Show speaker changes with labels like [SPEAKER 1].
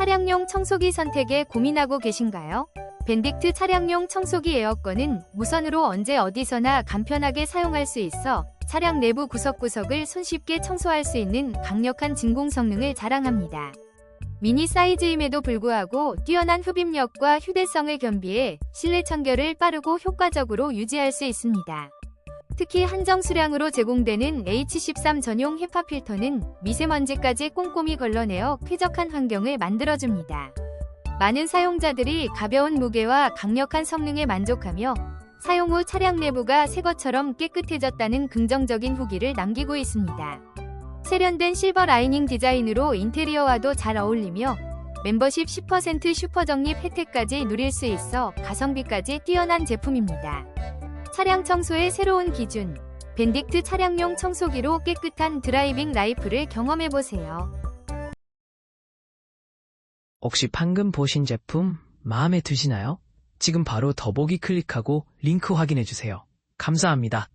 [SPEAKER 1] 차량용 청소기 선택에 고민하고 계신가요? 벤딕트 차량용 청소기 에어건은 무선으로 언제 어디서나 간편하게 사용할 수 있어 차량 내부 구석구석을 손쉽게 청소할 수 있는 강력한 진공 성능을 자랑합니다. 미니 사이즈임에도 불구하고 뛰어난 흡입력과 휴대성을 겸비해 실내 청결을 빠르고 효과적으로 유지할 수 있습니다. 특히 한정 수량으로 제공되는 H13 전용 헤파 필터는 미세먼지까지 꼼꼼히 걸러내어 쾌적한 환경을 만들어줍니다. 많은 사용자들이 가벼운 무게와 강력한 성능에 만족하며 사용 후 차량 내부가 새 것처럼 깨끗해졌다는 긍정적인 후기를 남기고 있습니다. 세련된 실버 라이닝 디자인으로 인테리어와도 잘 어울리며 멤버십 10% 슈퍼 적립 혜택까지 누릴 수 있어 가성비까지 뛰어난 제품입니다. 차량 청소의 새로운 기준. 벤딕트 차량용 청소기로 깨끗한 드라이빙 라이프를 경험해보세요.
[SPEAKER 2] 혹시 방금 보신 제품 마음에 드시나요? 지금 바로 더보기 클릭하고 링크 확인해주세요. 감사합니다.